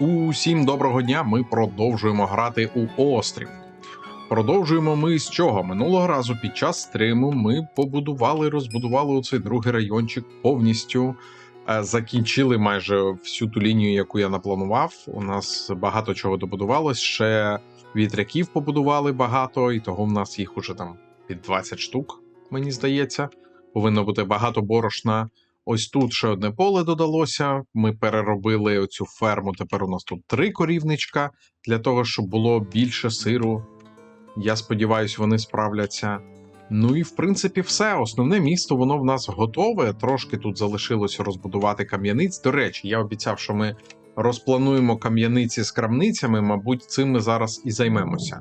Усім доброго дня! Ми продовжуємо грати у острів. Продовжуємо ми з чого? Минулого разу під час стриму ми побудували, розбудували оцей другий райончик повністю. е, Закінчили майже всю ту лінію, яку я напланував. У нас багато чого добудувалось. Ще вітряків побудували багато, і того в нас їх уже там під 20 штук, мені здається. Повинно бути багато борошна. Ось тут ще одне поле додалося. Ми переробили оцю ферму. Тепер у нас тут три корівничка для того, щоб було більше сиру. Я сподіваюся, вони справляться. Ну і в принципі, все. Основне місто воно в нас готове. Трошки тут залишилося розбудувати кам'яниць. До речі, я обіцяв, що ми розплануємо кам'яниці з крамницями. Мабуть, цим ми зараз і займемося.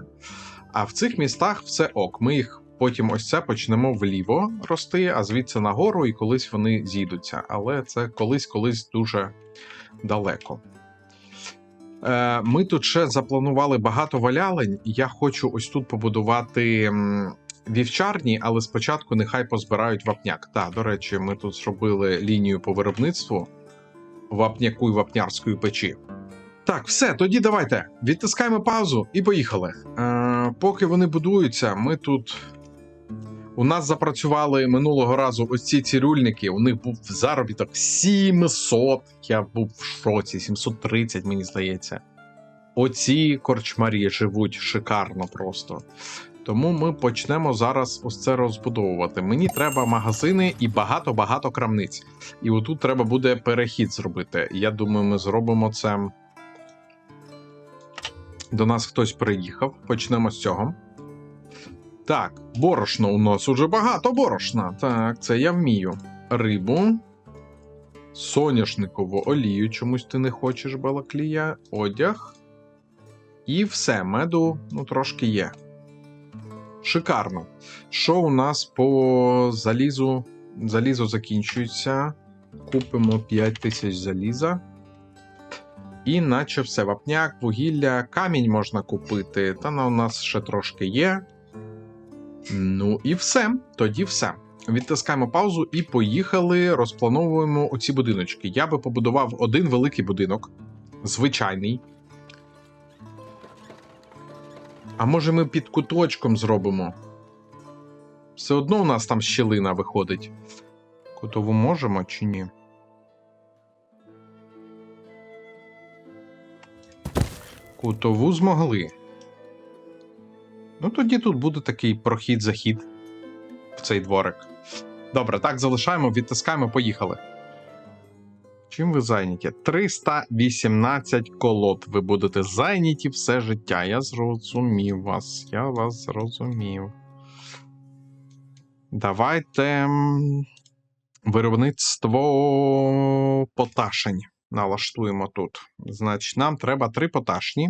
А в цих містах все ок. Ми їх потім ось це почнемо вліво рости, а звідси нагору, і колись вони зійдуться. Але це колись-колись дуже далеко. Е, Ми тут ще запланували багато валялень, я хочу ось тут побудувати вівчарні, але спочатку нехай позбирають вапняк. Так, до речі, ми тут зробили лінію по виробництву вапняку і вапнярської печі. Так, все, тоді давайте відтискаємо паузу і поїхали. Е, поки вони будуються, ми тут. У нас запрацювали минулого разу ось ці цирюльники. У них був заробіток 700. Я був в шоці, 730, мені здається. Оці корчмарі живуть шикарно просто. Тому ми почнемо зараз ось це розбудовувати. Мені треба магазини і багато-багато крамниць. І отут треба буде перехід зробити. Я думаю, ми зробимо це. До нас хтось приїхав. Почнемо з цього. Так, борошно у нас уже багато борошна. Так, це я вмію. Рибу. Соняшникову олію. Чомусь ти не хочеш, балаклія. Одяг. І все, меду ну, трошки є. Шикарно. Що у нас по залізу? Залізо закінчується. Купимо 5 тисяч заліза. І наче все. Вапняк, вугілля, камінь можна купити. Та на у нас ще трошки є. Ну і все. Тоді все. Відтискаємо паузу і поїхали. Розплановуємо оці будиночки. Я би побудував один великий будинок, звичайний. А може ми під куточком зробимо? Все одно у нас там щілина виходить. Кутову можемо чи ні? Кутову змогли. Ну, тоді тут буде такий прохід-захід в цей дворик. Добре, так залишаємо, відтискаємо, поїхали. Чим ви зайняті? 318 колод. Ви будете зайняті все життя. Я зрозумів вас. Я вас зрозумів. Давайте. Виробництво поташень налаштуємо тут. Значить, нам треба три поташні.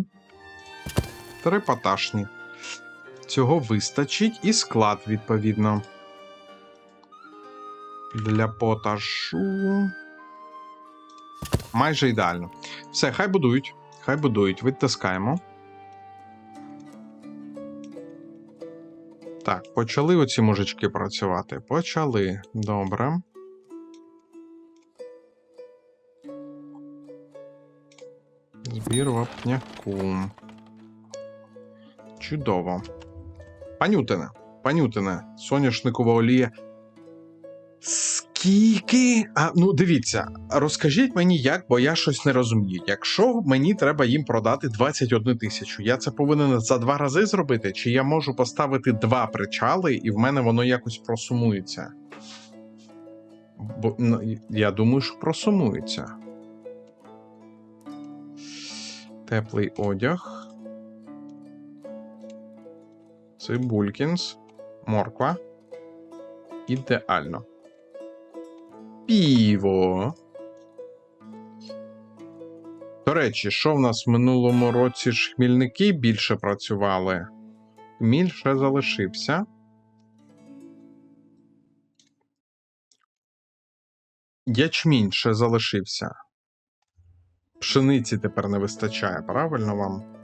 Три поташні. Цього вистачить і склад, відповідно. Для поташу. Майже ідеально. Все, хай будують. Хай будують. Відтискаємо. Так, почали оці мужички працювати. Почали. Добре. Збір вапняку. Чудово. Панютине, панютине, соняшникова олія. Скільки? А, ну дивіться, розкажіть мені, як, бо я щось не розумію. Якщо мені треба їм продати 21 тисячу, я це повинен за два рази зробити? Чи я можу поставити два причали, і в мене воно якось просумується? Бо ну, я думаю, що просумується. Теплий одяг. Цибулькінс, морква. Ідеально. Піво. До речі, що в нас в минулому році ж хмільники більше працювали? Хміль залишився. Ячмінь ще залишився. Пшениці тепер не вистачає, правильно вам?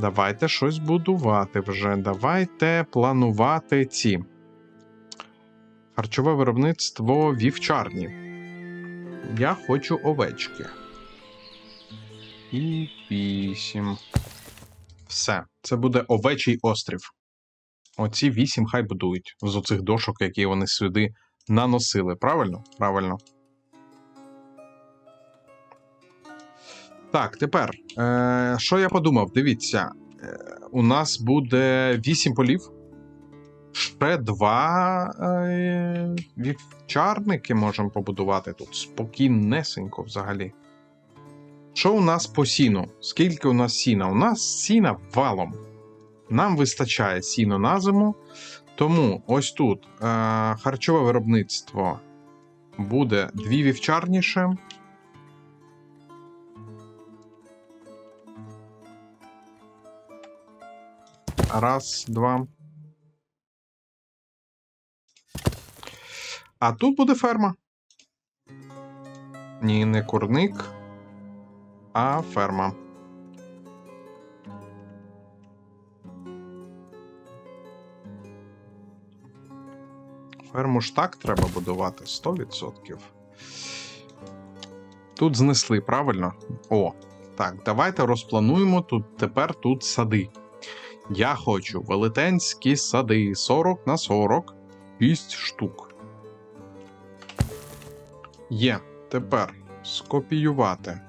Давайте щось будувати вже. Давайте планувати ці. Харчове виробництво вівчарні. Я хочу овечки. і 8. Все. Це буде овечий острів. Оці 8 хай будують з оцих дошок, які вони сюди наносили. Правильно? Правильно. Так, тепер. Е, що я подумав? Дивіться, е, у нас буде 8 полів. Ще два е, вівчарники можемо побудувати тут. Спокійнесенько взагалі. Що у нас по сіну? Скільки у нас сіна? У нас сіна валом. Нам вистачає сіно на зиму. Тому ось тут е, харчове виробництво буде дві вівчарніше. Раз, два. А тут буде ферма. Ні, не курник, а ферма. Ферму ж так треба будувати 100%. Тут знесли, правильно? О, так, давайте розплануємо тут тепер тут сади. Я хочу велетенські сади 40 на 40, 6 штук. Є. Тепер скопіювати.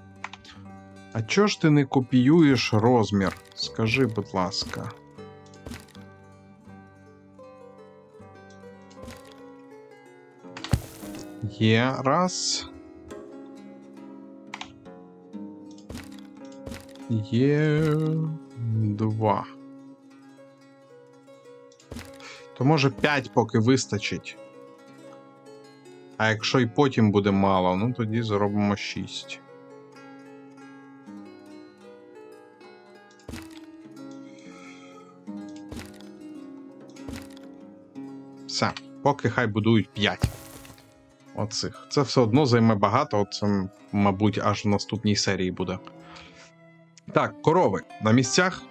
А чого ж ти не копіюєш розмір? Скажи, будь ласка. Є раз. Є два. То може 5 поки вистачить. А якщо і потім буде мало, ну тоді зробимо 6. Все, поки хай будують 5. Оцих. Це все одно займе багато, це, мабуть, аж в наступній серії буде. Так, корови на місцях.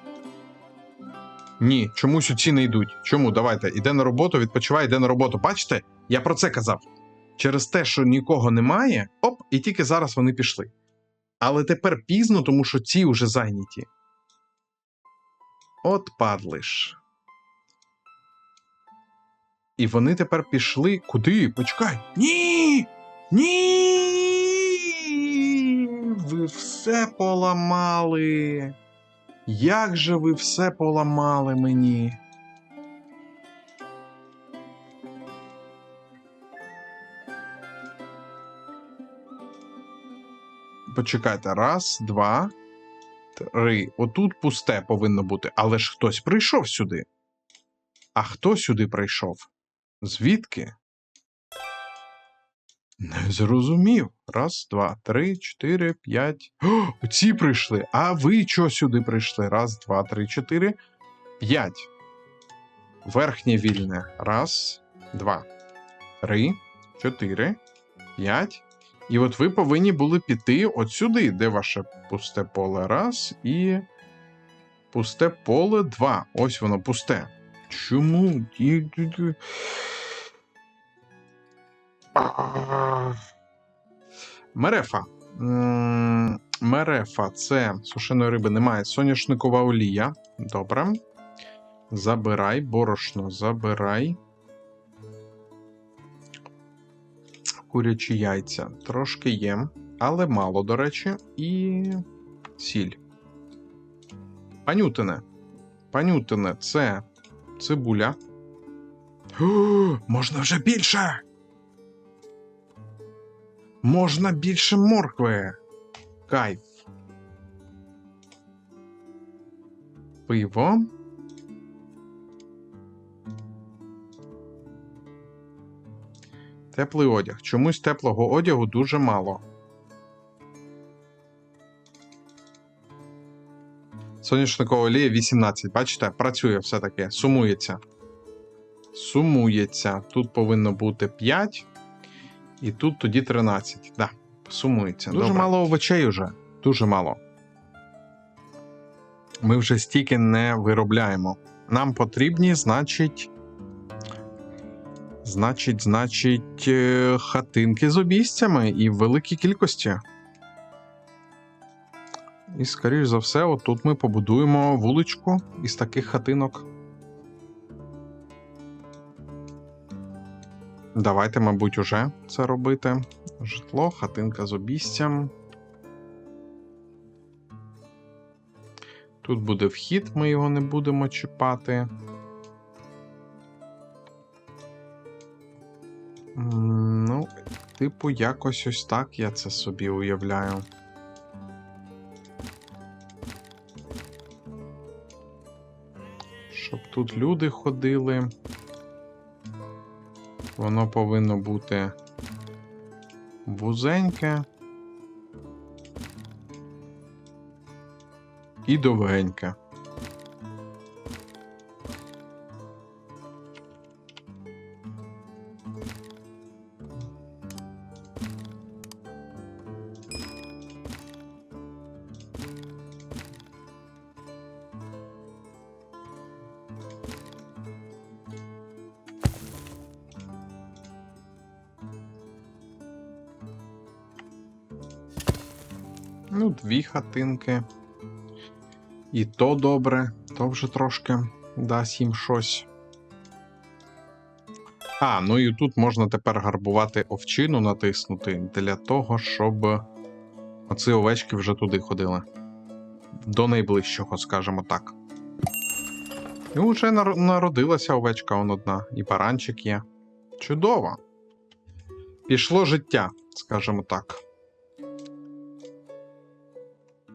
Ні, чомусь оці не йдуть. Чому? Давайте, іде на роботу, відпочиває, йде на роботу. Бачите? Я про це казав. Через те, що нікого немає, оп, і тільки зараз вони пішли. Але тепер пізно, тому що ці вже зайняті. От падлиш. І вони тепер пішли. Куди? Почекай. Ні! Ні! Ви все поламали. Як же ви все поламали мені? Почекайте, раз, два, три. Отут пусте повинно бути, але ж хтось прийшов сюди. А хто сюди прийшов? Звідки? Не зрозумів. Раз, два, три, чотири, п'ять. О, ці прийшли. А ви чого сюди прийшли? Раз, два, три, чотири, п'ять. Верхнє вільне. Раз, два, три, чотири, п'ять. І от ви повинні були піти от сюди, де ваше пусте поле. Раз і. Пусте поле два. Ось воно пусте. Чому? Мерефа. Мерефа це сушеної риби немає. Соняшникова олія. Добре. Забирай, борошно, забирай. Курячі яйця. Трошки є, але мало, до речі, і сіль. Панютине. Панютине, це цибуля. О, можна вже більше. Можна більше моркви. Кайф. Пиво. Теплий одяг. Чомусь теплого одягу дуже мало. Соняшникова олія 18. Бачите, працює все-таки. Сумується. Сумується. Тут повинно бути 5. І тут тоді 13. Да, сумується. Дуже Добре. мало овочей уже. Дуже мало. Ми вже стільки не виробляємо. Нам потрібні, значить. Значить, значить, е, хатинки з обійстями і в великій кількості. І, скоріш за все, отут ми побудуємо вуличку із таких хатинок. Давайте, мабуть, уже це робити. Житло, хатинка з обістям. Тут буде вхід, ми його не будемо чіпати. Ну, типу, якось ось так я це собі уявляю. Щоб тут люди ходили. Воно повинно бути вузеньке і довгеньке. Дві хатинки. І то добре, то вже трошки дасть їм щось. А, ну і тут можна тепер гарбувати овчину натиснути для того, щоб оці овечки вже туди ходили. До найближчого, скажімо так. І вже народилася овечка он одна, і баранчик є. Чудово. Пішло життя, скажімо так.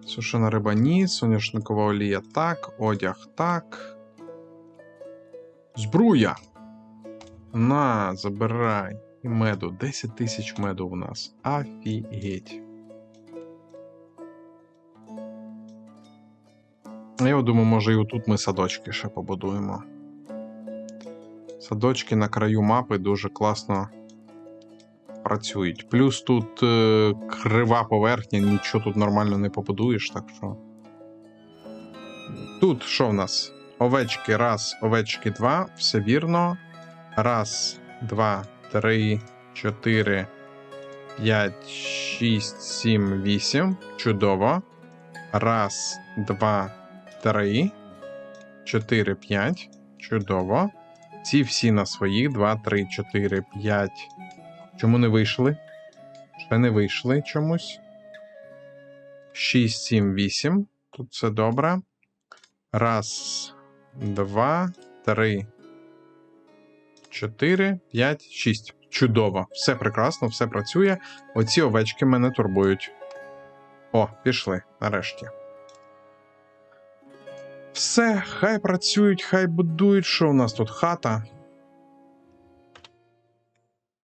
Сушена риба ні, соняшникова олія так, одяг так. Збруя. На, забирай. І меду. 10 тисяч меду у нас. Офігеть. Я думаю, може, і отут ми садочки ще побудуємо. Садочки на краю мапи дуже класно працюють. Плюс тут е, крива поверхня, нічого тут нормально не побудуєш, так що. Тут що в нас? Овечки раз, овечки два, все вірно. Раз, два, три, чотири, п'ять, шість, сім, вісім. Чудово. Раз, два, три, чотири, п'ять. Чудово. Ці всі на своїх. Два, три, чотири, п'ять. Чому не вийшли? Ще не вийшли чомусь. 6, 7, 8. Тут все добре. Раз, два, три, чотири, п'ять, шість. Чудово. Все прекрасно, все працює. Оці овечки мене турбують. О, пішли, нарешті. Все, хай працюють, хай будують. Що у нас тут хата?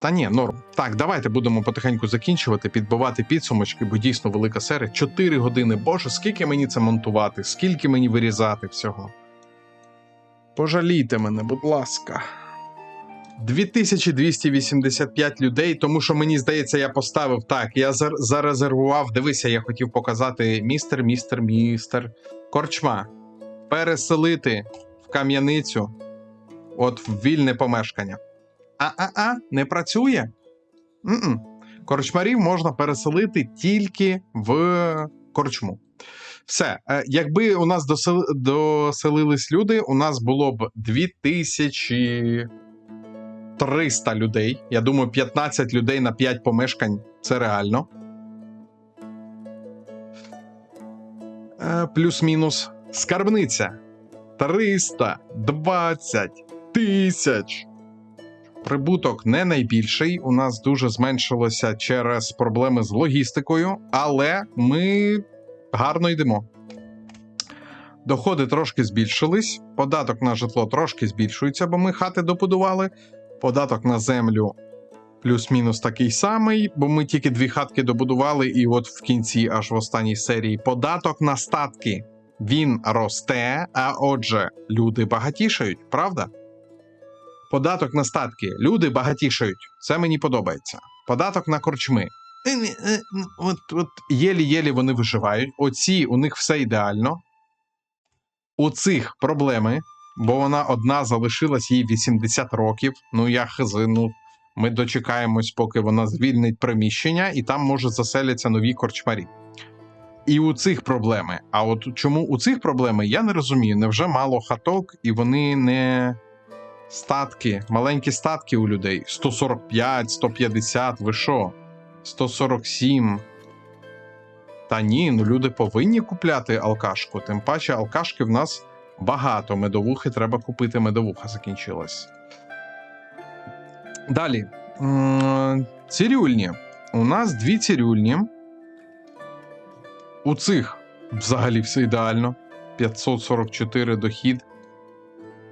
Та ні, норм. Так, давайте будемо потихеньку закінчувати, підбивати підсумочки, бо дійсно велика серія. 4 години. Боже, скільки мені це монтувати, скільки мені вирізати всього. Пожалійте мене, будь ласка. 2285 людей, тому що мені здається, я поставив так. Я зарезервував. Дивися, я хотів показати містер, містер, містер. Корчма. Переселити в кам'яницю. От в вільне помешкання. А-а-а, не працює? М-м. Корчмарів можна переселити тільки в корчму. Все, Е, якби у нас досел... доселились люди, у нас було б 2300 людей. Я думаю, 15 людей на 5 помешкань це реально. Е, Плюс-мінус. Скарбниця 320 тисяч. Прибуток не найбільший. У нас дуже зменшилося через проблеми з логістикою, але ми гарно йдемо. Доходи трошки збільшились, податок на житло трошки збільшується, бо ми хати добудували. Податок на землю плюс-мінус такий самий, бо ми тільки дві хатки добудували, і от в кінці, аж в останній серії, податок на статки він росте, а отже, люди багатішають, правда? Податок на статки. Люди багатішають. Це мені подобається. Податок на корчми. Е, е, е, От, от єлі-єлі вони виживають. Оці у них все ідеально. У цих проблеми, бо вона одна залишилась їй 80 років. Ну, я хз, ну, ми дочекаємось, поки вона звільнить приміщення, і там може заселяться нові корчмарі. І у цих проблеми. А от чому у цих проблеми, я не розумію. Невже мало хаток, і вони не статки, маленькі статки у людей. 145, 150, ви що? 147. Та ні, ну люди повинні купляти алкашку. Тим паче, алкашки в нас багато. Медовухи треба купити. Медовуха закінчилась. Далі. Цирюльні. У нас дві цирюльні. У цих взагалі все ідеально. 544 дохід.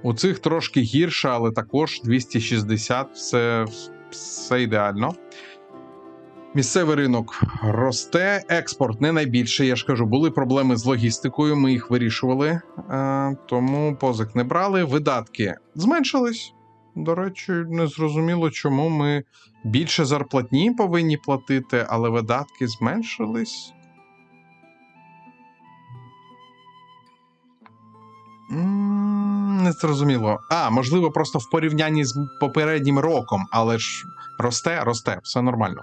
У цих трошки гірше, але також 260, все, все ідеально. Місцевий ринок росте, експорт не найбільше. Я ж кажу, були проблеми з логістикою, ми їх вирішували, е, тому позик не брали. Видатки зменшились. До речі, не зрозуміло, чому ми більше зарплатні повинні платити, але видатки зменшились. М, Не зрозуміло. А, можливо, просто в порівнянні з попереднім роком, але ж росте, росте, все нормально.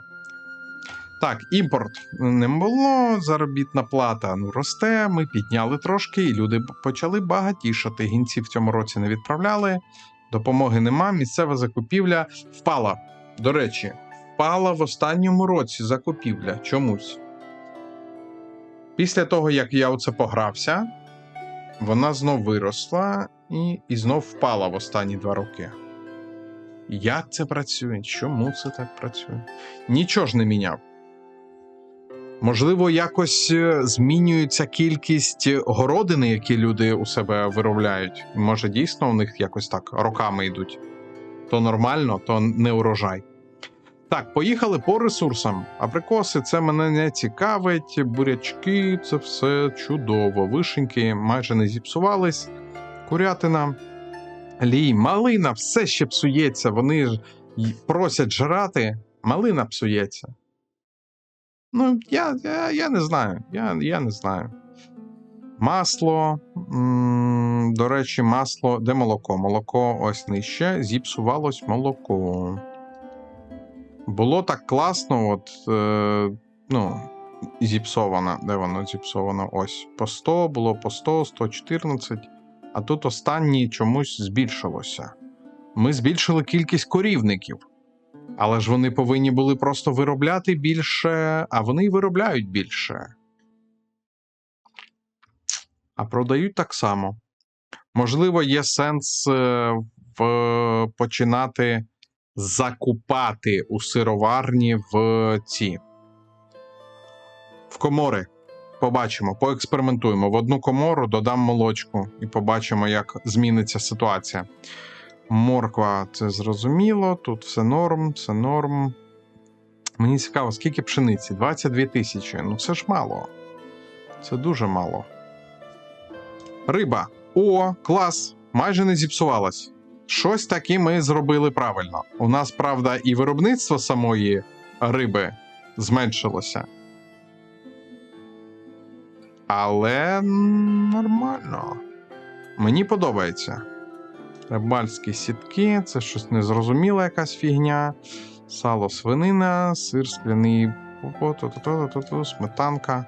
Так, імпорт не було, заробітна плата ну, росте, ми підняли трошки, і люди почали багатішати. Гінці в цьому році не відправляли, допомоги нема, місцева закупівля впала. До речі, впала в останньому році закупівля чомусь. Після того, як я оце погрався, вона знов виросла і, і знов впала в останні два роки. Як це працює? Чому це так працює? Нічого ж не міняв. Можливо, якось е, змінюється кількість городини, які люди у себе виробляють. Може, дійсно у них якось так роками йдуть. То нормально, то не урожай. Так, поїхали по ресурсам. Абрикоси, це мене не цікавить. Бурячки, це все чудово. Вишеньки майже не зіпсувались. Курятина, лій, малина, все ще псується. Вони ж просять жрати, малина псується. Ну, я, я, я не знаю. Я, я не знаю. Масло. До речі, масло. Де молоко? Молоко ось нижче. Зіпсувалось молоко. Було так класно, от. Е, ну, зіпсовано. Де воно зіпсовано? Ось. По 100, було по 100, 114. А тут останнє чомусь збільшилося. Ми збільшили кількість корівників. Але ж вони повинні були просто виробляти більше, а вони й виробляють більше. А продають так само. Можливо, є сенс е, в починати закупати у сироварні в ці в комори. Побачимо, поекспериментуємо. В одну комору додам молочку і побачимо, як зміниться ситуація. Морква, це зрозуміло. Тут все норм, все норм. Мені цікаво, скільки пшениці? 22 тисячі. Ну це ж мало. Це дуже мало. Риба. О, клас! Майже не зіпсувалась. Щось таке ми зробили правильно. У нас, правда, і виробництво самої риби зменшилося. Але нормально. Мені подобається. Рибальські сітки, це щось незрозуміле, якась фігня. Сало свинина, сир скляний, сметанка.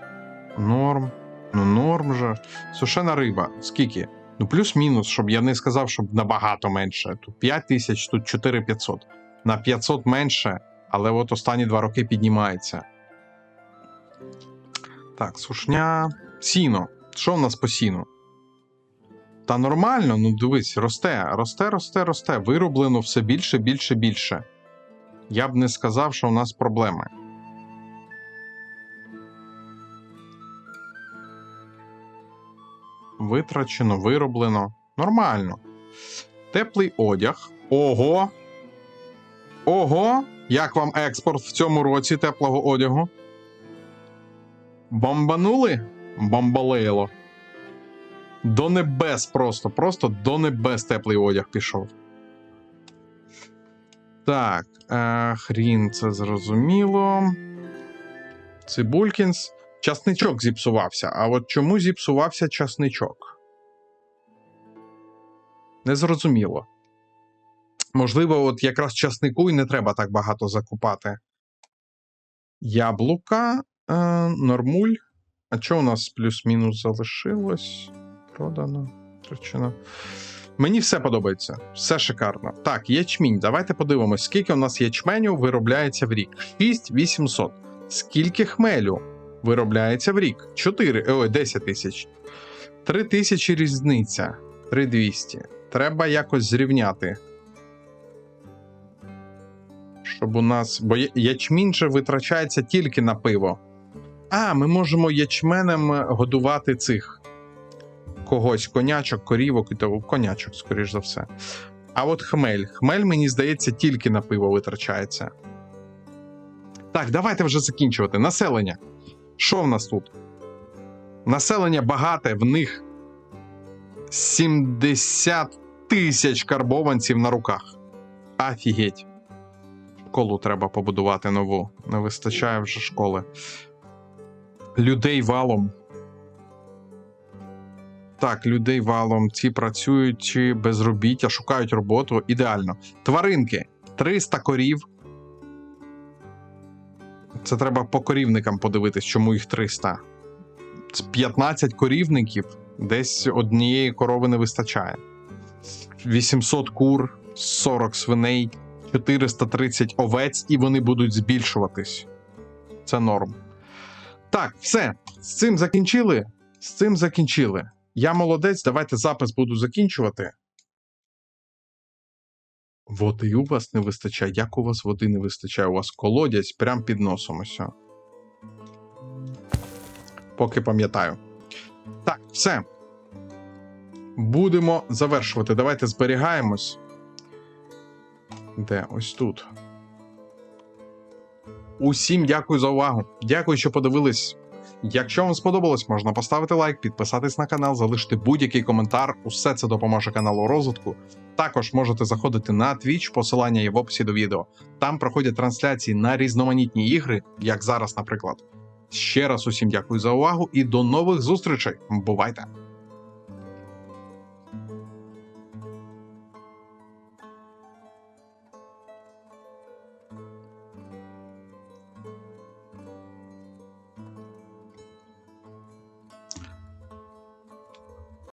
Норм. Ну, норм же. Сушена риба. Скільки? Ну, плюс-мінус, щоб я не сказав, щоб набагато менше. Тут 5 тисяч, тут 4500. На 500 менше, але от останні два роки піднімається. Так, сушня. Сіно. Що в нас по сіну? Та нормально, ну дивись, росте, росте, росте, росте. Вироблено все більше, більше, більше. Я б не сказав, що у нас проблеми. Витрачено, вироблено. Нормально. Теплий одяг. Ого. Ого! Як вам експорт в цьому році теплого одягу? Бомбанули? Бомбалейло. До небес просто, просто до небес теплий одяг пішов. Так, е, хрін, це зрозуміло. Цибулькінс. Часничок зіпсувався. А от чому зіпсувався часничок? Незрозуміло. Можливо, от якраз часнику і не треба так багато закупати. Яблука, е, нормуль. А що у нас плюс-мінус залишилось? Продано. Причина. Мені все подобається, все шикарно. Так, ячмінь. Давайте подивимось, скільки у нас ячменю виробляється в рік. 6800. Скільки хмелю виробляється в рік? 4, ой, 10 тисяч. 3 тисячі різниця. 3200. Треба якось зрівняти. Щоб у нас. Бо ячмінь же витрачається тільки на пиво. А, ми можемо ячменем годувати цих когось, конячок, корівок і того конячок, скоріш за все. А от хмель. Хмель, мені здається, тільки на пиво витрачається. Так, давайте вже закінчувати. Населення. Що в нас тут? Населення багате, в них 70 тисяч карбованців на руках. Афігеть. Школу треба побудувати нову. Не вистачає вже школи. Людей валом. Так, людей валом. Ці працюють чи безробіття, шукають роботу. Ідеально. Тваринки 300 корів. Це треба по корівникам подивитись, чому їх 300. 15 корівників десь однієї корови не вистачає. 800 кур, 40 свиней, 430 овець, і вони будуть збільшуватись. Це норм. Так, все. З цим закінчили. З цим закінчили. Я молодець, давайте запис буду закінчувати. Води у вас не вистачає. Як у вас води не вистачає? У вас колодязь прямо під носом ось. Поки пам'ятаю. Так, все. Будемо завершувати. Давайте зберігаємось. Де? Ось тут. Усім дякую за увагу. Дякую, що подивились. Якщо вам сподобалось, можна поставити лайк, підписатись на канал, залишити будь-який коментар. Усе це допоможе каналу розвитку. Також можете заходити на Twitch, посилання є в описі до відео. Там проходять трансляції на різноманітні ігри, як зараз, наприклад. Ще раз усім дякую за увагу і до нових зустрічей. Бувайте!